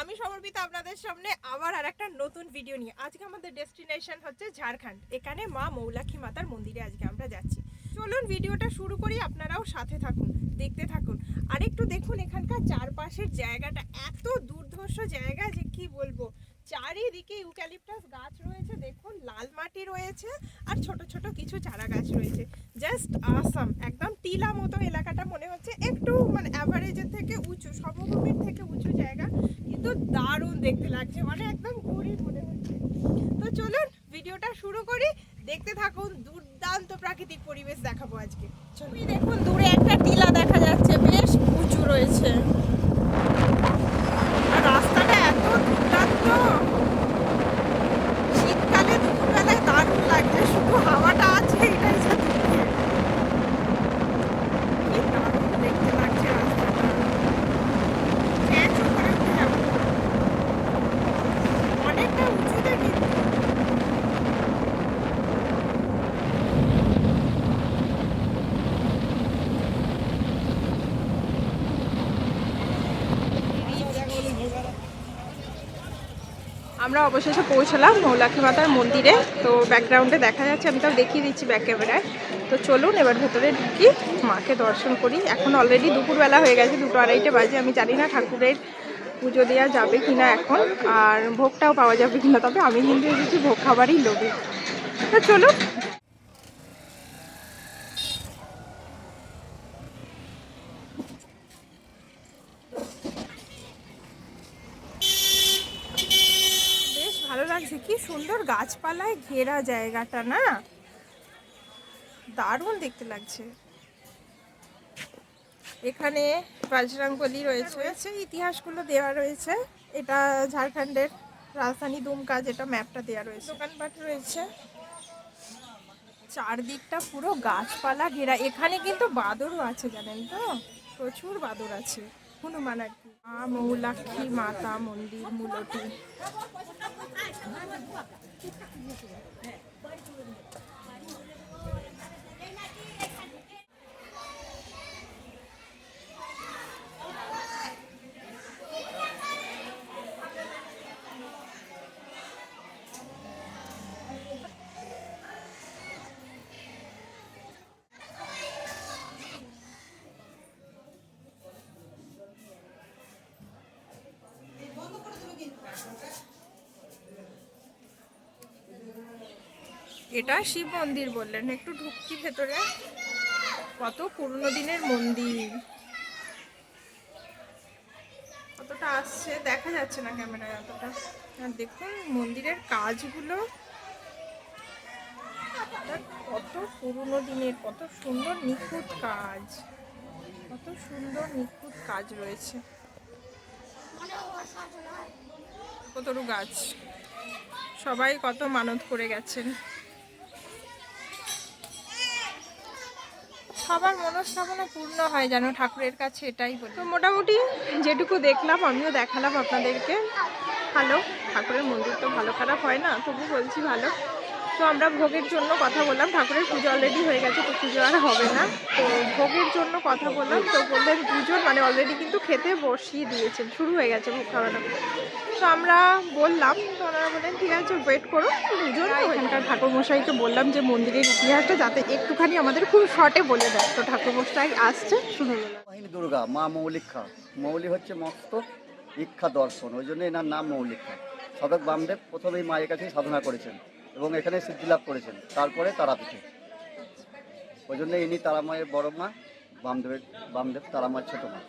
আমি সমর্পিত আপনাদের সামনে আবার আর একটা নতুন ভিডিও নিয়ে। আজকে আমাদের ডেস্টিনেশন হচ্ছে ঝাড়খণ্ড। এখানে মা মৌলাক্ষী মাতার মন্দিরে আজকে আমরা যাচ্ছি। চলুন ভিডিওটা শুরু করি, আপনারাও সাথে থাকুন, দেখতে থাকুন। আর একটু দেখুন এখানকার চারপাশের জায়গাটা। এত দুর্ধর্ষ জায়গা যে কি বলব? চারিদিকে ইউক্যালিপটাস গাছ রয়েছে, দেখুন, লাল মাটি রয়েছে আর ছোট ছোট কিছু চারা গাছ রয়েছে। জাস্ট আসাম, একদম টিলা মতো এলাকাটা মনে হচ্ছে, একটু মানে অ্যাভারেজের থেকে উঁচু, সমভূমির থেকে উঁচু জায়গা, কিন্তু দারুণ দেখতে লাগছে মানে একদম গরিব মনে হচ্ছে। তো চলুন, ভিডিওটা শুরু করি, দেখতে থাকুন, দুর্দান্ত প্রাকৃতিক পরিবেশ দেখাবো আজকে। চলুন, দেখুন, দূরে একটা টিলা দেখা যাচ্ছে, বেশ উঁচু রয়েছে আর রাস্তাটা এত দুর্দান্ত শীতকালে দুপুরবেলায় দারুণ লাগছে শুধু হাওয়াটা আছে এটাই যা দুঃখের। কি দারুণ দেখতে লাগছে রাস্তাটা চ্যাঁচো করে উঠে যাব। অনেকটা উঁচুতে কিন্তু আমরা অবশেষে পৌঁছলাম মৌলাখী মাতার মন্দিরে। তো ব্যাকগ্রাউন্ডে দেখা যাচ্ছে, আমি তাও দেখিয়ে দিচ্ছি ব্যাক ক্যামেরায় তো চলুন, এবার ভেতরে ঢুকি, মাকে দর্শন করি। এখন অলরেডি দুপুরবেলা হয়ে গেছে, দুটো আড়াইটে বাজে। আমি জানি না ঠাকুরের পুজো দেওয়া যাবে কি না এখন, আর ভোগটাও পাওয়া যাবে কি না তবে আমি কিন্তু এসেছি ভোগ খাবারই লোভে। তো চলুন বেশ ভালো লাগছে কি সুন্দর গাছপালায় ঘেরা জায়গাটা না? দারুণ দেখতে লাগছে। এখানে বাজরাঙ্গলি রয়েছে। রয়েছে। ইতিহাসগুলো দেওয়া রয়েছে। এটা ঝাড়খণ্ডের রাজধানী দুমকা যেটা ম্যাপটা দেওয়া রয়েছে। দোকানপাট রয়েছে। চারদিকটা পুরো গাছপালা ঘেরা। এখানে কিন্তু বাদরও আছে জানেন তো? প্রচুর বাদর আছে। হনুমান আর কি। মা মৌলাক্ষী মাতা মন্দির মূলটি Thank you. এটা শিব মন্দির বললেন, একটু ঢুকছি ভেতরে। কত পুরনো দিনের মন্দির। কতটা আসছে, দেখা যাচ্ছে না ক্যামেরায় অতটা। আর দেখুন, মন্দিরের কাজগুলো। কত পুরনো দিনের, কত সুন্দর নিখুঁত কাজ। কত সুন্দর নিখুঁত কাজ রয়েছে। কতটুকু গাছ। সবাই কত মানত করে গেছেন। সবার মনস্কামনা পূর্ণ হয় যেন ঠাকুরের কাছে, এটাই বলি। তো মোটামুটি যেটুকু দেখলাম, আমিও দেখালাম আপনাদেরকে। ভালো, ঠাকুরের মন্দির তো ভালো খারাপ হয় না, তবু বলছি ভালো। তো আমরা ভোগের জন্য কথা বললাম। ঠাকুরের পুজো অলরেডি হয়ে গেছে তো পুজো আর হবে না। তো ভোগের জন্য কথা বললাম। তো বললেন দুজন মানে অলরেডি কিন্তু খেতে বসিয়ে দিয়েছেন। শুরু হয়ে গেছে ভোগ খাওয়ানো। তো আমরা বললাম তো ওনারা বললেন ঠিক আছে ওয়েট করো দুজন তো এখানকার ঠাকুরমশাইকে বললাম যে মন্দিরের ইতিহাসটা যাতে একটুখানি আমাদের খুব শর্টে বলে দেয়। তো ঠাকুরমশাই আসছে শুনে বাহিনী দুর্গা মা মৌলিক্ষা মৌলি হচ্ছে মস্ত ইক্ষা দর্শন ওই জন্য এনার নাম মৌলিক্ষা সাধক বামদেব প্রথমে এই মায়ের কাছেই সাধনা করেছেন। এবং এখানে সিদ্ধি লাভ করেছেন। তারপরে তারাপীঠে। ওই জন্য ইনি তারা মায়ের বড় মা বামদেবের বামদেব তারা মায়ের ছোট মা।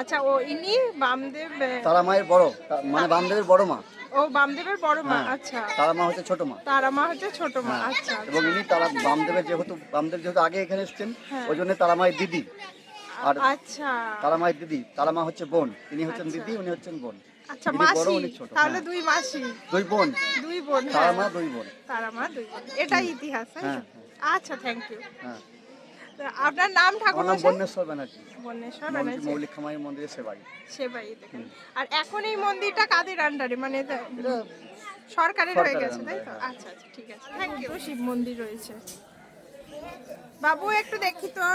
আচ্ছা ও ইনি বামদেব আহ, তারা মায়ের বড় মানে বামদেবের বড় মা। ও বামদেবের বড় মা হ্যাঁ। আচ্ছা। তারা মা হচ্ছে ছোট মা। তারা মা হচ্ছে ছোট মা হ্যাঁ। আচ্ছা এবং ইনি তারা বামদেবের যেহেতু বামদেব যেহেতু আগে এখানে এসেছেন হ্যাঁ। ওই জন্য তারা মায়ের দিদি। আর আচ্ছা। তারা মায়ের দিদি তারা মা হচ্ছে বোন। তিনি হচ্ছেন আচ্ছা। দিদি উনি হচ্ছেন বোন। আচ্ছা মাসি তাহলে হ্যাঁ। দুই মাসি। দুই বোন। দুই বোন তারা হ্যাঁ। মা দুই বোন। তারা মা দুই বোন। এটাই ইতিহাস হ্যাঁ, আচ্ছা থ্যাংক ইউ হ্যাঁ। আপনার নাম ঠাকুর নাম বন্যেশ্বর ব্যানার্জি। বন্যেশ্বর ব্যানার্জি। মৌলিক খামাই মন্দিরের সেবাই। সেবাই আর এখন এই মন্দিরটা কাদের আন্ডারে মানে সরকারের হয়ে গেছে তাই তো। আচ্ছা আচ্ছা ঠিক আছে। থ্যাংক ইউ শিব মন্দির রয়েছে। বাবু একটু দেখি তো।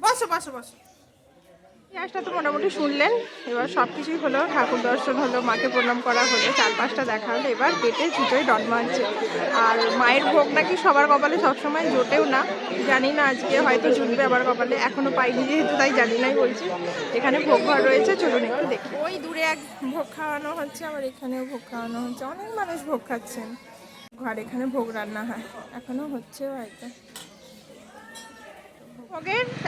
বসো বসো বসো। ইতিহাসটা তো মোটামুটি শুনলেন। এবার সব কিছুই হলো, ঠাকুর দর্শন হলো, মাকে প্রণাম করা হলো চার পাঁচটা দেখা হলো, এবার পেটে ছুটোই ডন্মা আর মায়ের ভোগ নাকি সবার কপালে সবসময় জোটেও না, জানি না আজকে হয়তো জুটবে আবার কপালে, এখনও পাইনি যেহেতু, তাই জানি নাই বলছি। এখানে ভোগ ঘর রয়েছে, চলুন একটু দেখি। ওই দূরে এক ভোগ খাওয়ানো হচ্ছে, আবার এখানেও ভোগ খাওয়ানো হচ্ছে। অনেক মানুষ ভোগ খাচ্ছেন। ঘর এখানে ভোগ রান্না হয়, এখনও হচ্ছে হয়তো।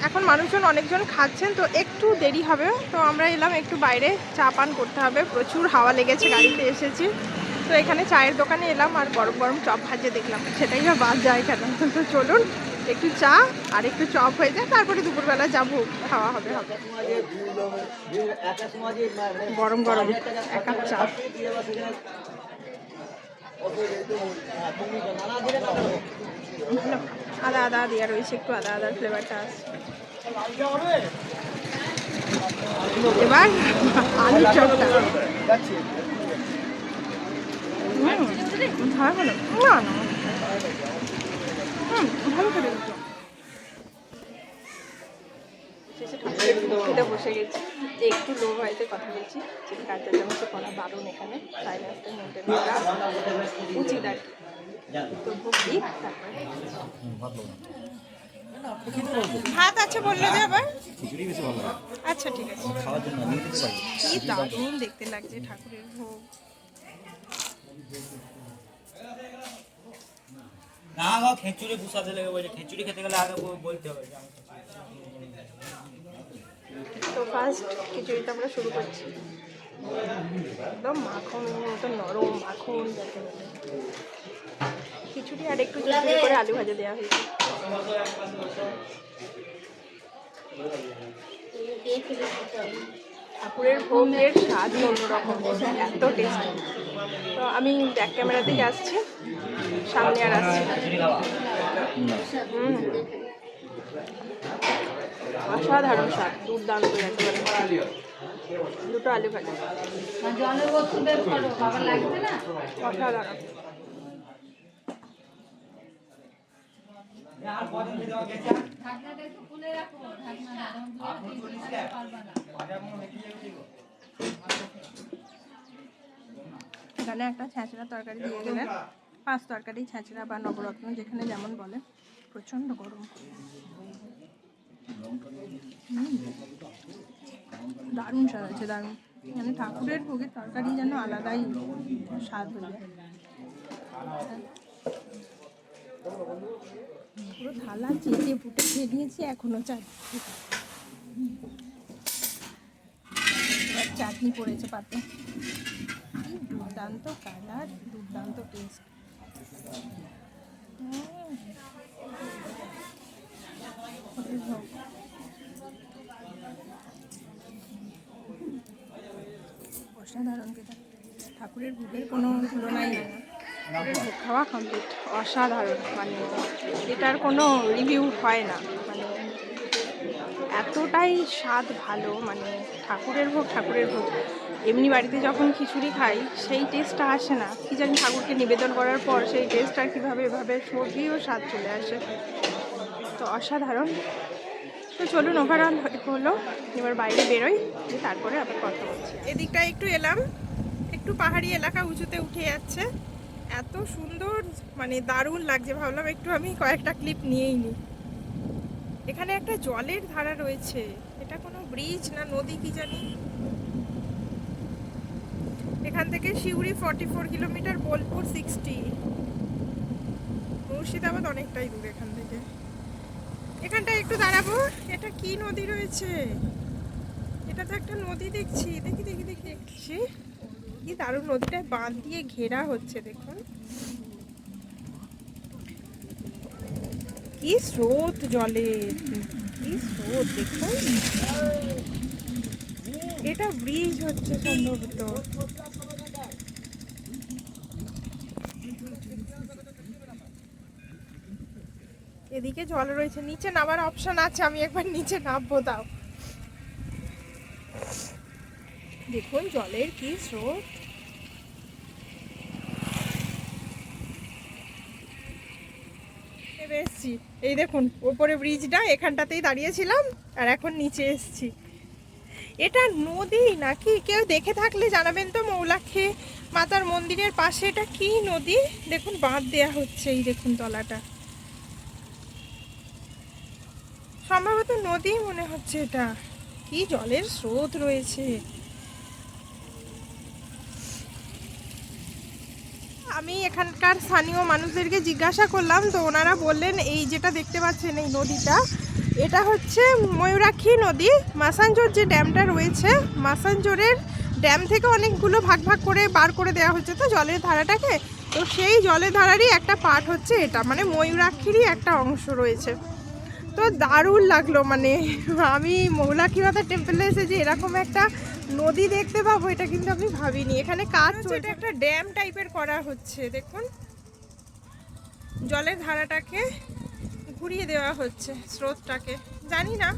এখন মানুষজন অনেকজন খাচ্ছেন, তো একটু দেরি হবে। তো আমরা এলাম একটু বাইরে, চা পান করতে হবে। প্রচুর হাওয়া লেগেছে, গাড়িতে এসেছি। তো এখানে চায়ের দোকানে এলাম আর গরম গরম চপ ভাজে দেখলাম। সেটাই বা বাদ যায় কেন? তো চলুন, একটু চা আর একটু চপ হয়ে যায়, তারপরে দুপুরবেলা যাব, খাওয়া হবে হবে। গরম গরম, এক চা। আদা আদা দেওয়া রয়েছে একটু আদা আদার ফ্লেভারটা আসছে এবার আলুর চপটা। হুম, ভালো করে বসে গেছি। একটু কথা বলছি যে কাজের চামচে করা এখানে। উচিত আর কি। তো ভাত আছে বলল যে আবার? খিচুড়ি বেশি ভালো আচ্ছা ঠিক আছে। খাওয়ার জন্য আমি খেতে পারি। কি দারুণ দেখতে লাগছে ঠাকুরের ভোগ। না গো খিচুড়ি গুছাতে লেগে বলছে খিচুড়ি খেতে গেলে আগে বলতে হবে। তো ফার্স্ট খিচুড়িটা আমরা শুরু করছি। একদম মাখনের মতো নরম মাখন যাকে বলে খিচুড়ি আর একটু জল করে আলু ভাজা দেওয়া হয়েছে। ঠাকুরের ভোগের স্বাদই অন্যরকম এত টেস্ট তো আমি ব্যাক ক্যামেরা থেকে আসছি সামনে আর আসছি অসাধারণ স্বাদ দুর্দান্ত দুটো আলু ভাজা। অসাধারণ। এখানে একটা ছ্যাঁচড়া তরকারি দিয়ে গেলেন পাঁচ তরকারি ছ্যাঁচড়া বা নবরত্ন যেখানে যেমন বলে। প্রচণ্ড গরম। দারুণ স্বাদ আছে দারুণ। মানে ঠাকুরের ভোগের তরকারি যেন আলাদাই স্বাদ হয়ে যায়। পুরো থালা চেটে ফুটে খেয়ে নিয়েছি এখনও চাটছি এবার চাটনি পড়েছে পাতে। দুর্দান্ত কালার, দুর্দান্ত টেস্ট অসাধারণ ঠাকুরের ভোগের কোনো তুলনাই না। খাওয়া কমপ্লিট অসাধারণ মানে এটার কোনো রিভিউ হয় না মানে এতটাই স্বাদ ভালো মানে ঠাকুরের ভোগ ঠাকুরের ভোগ। এমনি বাড়িতে যখন খিচুড়ি খাই, সেই টেস্টটা আসে না। কি জানি ঠাকুরকে নিবেদন করার পর সেই টেস্ট আর কীভাবে এভাবে সবজিও স্বাদ চলে আসে। তো অসাধারণ। তো চলুন ওভারঅল হলো, এবার বাইরে বেরোই তারপরে আবার কথা বলছি। এদিকটা একটু এলাম, একটু পাহাড়ি এলাকা উঁচুতে উঠে যাচ্ছে। এত সুন্দর মানে দারুণ লাগছে। ভাবলাম একটু আমি কয়েকটা ক্লিপ নিয়েই নিই। এখানে একটা জলের ধারা রয়েছে। এটা কোনো ব্রিজ না নদী কি জানি? এখান থেকে Suri forty four kilometre Bolpur sixty Murshidabad অনেকটাই দূর এখান থেকে। এখানটা একটু দাঁড়াবো। এটা কি নদী রয়েছে? এটা তো একটা নদী দেখছি। দেখি দেখি দেখি। দেখছি কি দারুণ নদীটা বাঁধ দিয়ে ঘেরা হচ্ছে, দেখুন। কি স্রোত জলে। কি স্রোত, দেখুন। এটা ব্রিজ হচ্ছে সম্ভবত। এদিকে জল রয়েছে, নিচে নামার অপশন আছে, আমি একবার নিচে নামবো তাও। দেখুন জলের কি স্রোত। এসছি। এই দেখুন, ওপরে ব্রিজটা এখানটাতেই দাঁড়িয়েছিলাম, আর এখন নিচে এসছি। এটা নদী নাকি? কেউ দেখে থাকলে জানাবেন তো, মৌলাক্ষী মাতার মন্দিরের পাশে এটা কি নদী? দেখুন, বাঁধ দেয়া হচ্ছে এই দেখুন তলাটা। সম্ভবত নদী মনে হচ্ছে এটা। কি জলের স্রোত রয়েছে। আমি এখানকার স্থানীয় মানুষদেরকে জিজ্ঞাসা করলাম, তো ওনারা বললেন, এই যেটা দেখতে পাচ্ছেন এই নদীটা, এটা হচ্ছে ময়ূরাক্ষী নদী। মাসানজোর যে ড্যামটা রয়েছে মাসানজোরের ড্যাম থেকে অনেকগুলো ভাগ ভাগ করে বার করে দেওয়া হচ্ছে তো জলের ধারাটাকে। তো সেই জলের ধারারই একটা পার্ট হচ্ছে এটা মানে ময়ূরাক্ষীরই একটা অংশ রয়েছে। তো দারুণ লাগল মানে আমি মৌলাক্ষী মাতা টেম্পলে এসে যে এরকম একটা নদী দেখতে পাবো এটা কিন্তু আমি ভাবিনি। এখানে কাজ এটা একটা ড্যাম টাইপের করা হচ্ছে দেখুন। জলের ধারাটাকে ঘুরিয়ে দেওয়া হচ্ছে স্রোতটাকে। জানি না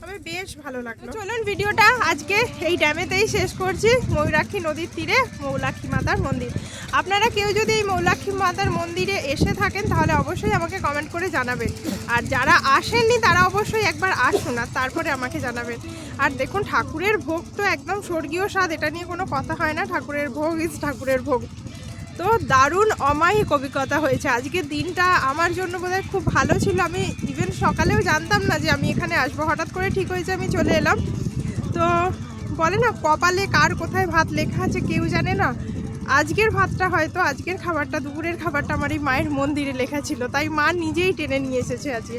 তবে বেশ ভালো লাগল। চলুন ভিডিওটা আজকে এই ড্যামেতেই শেষ করছি ময়ূরাক্ষী নদীর তীরে মৌলাক্ষী মাতার মন্দির। আপনারা কেউ যদি এই মৌলাক্ষী মাতার মন্দিরে এসে থাকেন, তাহলে অবশ্যই আমাকে কমেন্ট করে জানাবেন। আর যারা আসেননি, তারা অবশ্যই একবার আসুন আর তারপরে আমাকে জানাবেন। আর দেখুন, ঠাকুরের ভোগ তো একদম স্বর্গীয় স্বাদ, এটা নিয়ে কোনো কথা হয় না, ঠাকুরের ভোগ ইজ ঠাকুরের ভোগ। তো দারুণ অমায়িক অভিজ্ঞতা হয়েছে। আজকের দিনটা আমার জন্য বোধহয় খুব ভালো ছিল। আমি ইভেন সকালেও জানতাম না যে আমি এখানে আসব। হঠাৎ করে ঠিক হয়েছে, আমি চলে এলাম। তো বলে না, কপালে কার কোথায় ভাত লেখা আছে, কেউ জানে না? আজকের ভাতটা হয়তো আজকের খাবারটা, দুপুরের খাবারটা আমার এই মায়ের মন্দিরে লেখা ছিল, তাই মা নিজেই টেনে নিয়ে এসেছে আজকে।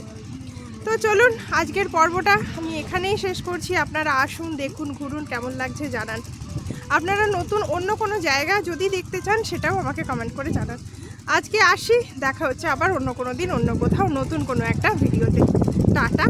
তো চলুন, আজকের পর্বটা আমি এখানেই শেষ করছি। আপনারা আসুন, দেখুন, ঘুরুন, কেমন লাগছে জানান। আপনারা নতুন অন্য কোনো জায়গা যদি দেখতে চান, সেটাও আমাকে কমেন্ট করে জানান। আজকে আসি, দেখা হচ্ছে আবার অন্য কোনো দিন, অন্য কোথাও নতুন কোনো একটা ভিডিওতে। টাটা